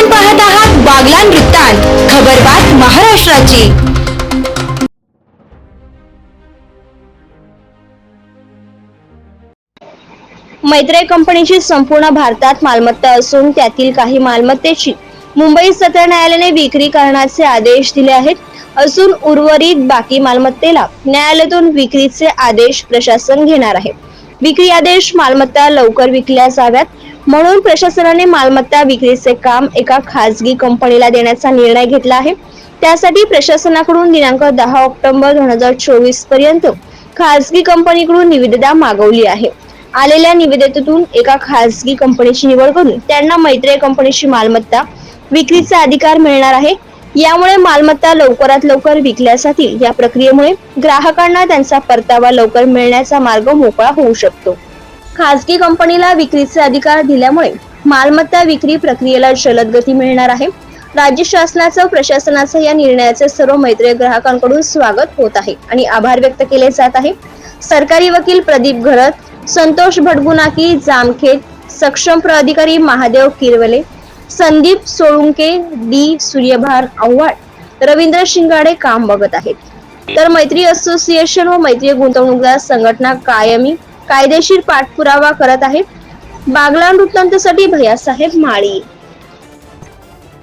आपण पाहत आहात बागलान वृत्तांत. खबरबात महाराष्ट्राची. मैत्रे कंपनीची संपूर्ण भारतात मालमत्ता असून त्यातील काही मालमत्तेची मुंबई सत्र न्यायालयाने विक्री करण्याचे आदेश दिले आहेत. असून उर्वरित बाकी मालमत्तेला न्यायालयातून विक्रीचे आदेश प्रशासन घेणार आहे. विक्री आदेश मालमत्ता लवकर विकल्या जाव्यात. म्हणून प्रशासनाने मालमत्ता विक्रीचे काम एका खासगी कंपनीला देण्याचा निर्णय घेतला आहे. त्यासाठी प्रशासनाकडून दिनांक दहा ऑक्टोबर दोन हजार चोवीसपर्यंत खासगी कंपनीकडून निविदा मागवली आहे. आलेल्या निविदेतून एका खासगी कंपनीची निवड करून त्यांना मैत्रेय कंपनीची मालमत्ता विक्रीचा अधिकार मिळणार आहे. यामुळे मालमत्ता लवकरात लवकर विकल्यासाठी जातील या प्रक्रियेमुळे ग्राहकांना त्यांचा परतावा लवकर मिळण्याचा मार्ग मोकळा होऊ शकतो. खासगी कंपनीला विक्रीचे अधिकार दिल्यामुळे मालमत्ता विक्री प्रक्रियेला जलद गती मिळणार आहे. राज्य शासनाचं प्रशासनाचं या निर्णयाचे सर्व मैत्रीय ग्राहकांकडून स्वागत होत आहे आणि आभार व्यक्त केले जात आहे. सरकारी वकील प्रदीप घरत संतोष भटगुनाकी जामखेत सक्षम प्राधिकारी महादेव किरवले संदीप सोळुंके डी. सूर्यभान आव्हाड रवींद्र शिंगाडे काम बघत आहेत. तर मैत्री असोसिएशन व मैत्री गुंतवणूकदार संघटना कायमी कायदेशीर पाठपुरावा करत आहे बागलाण वृत्तांतसाठी भैयासाहेब माळी.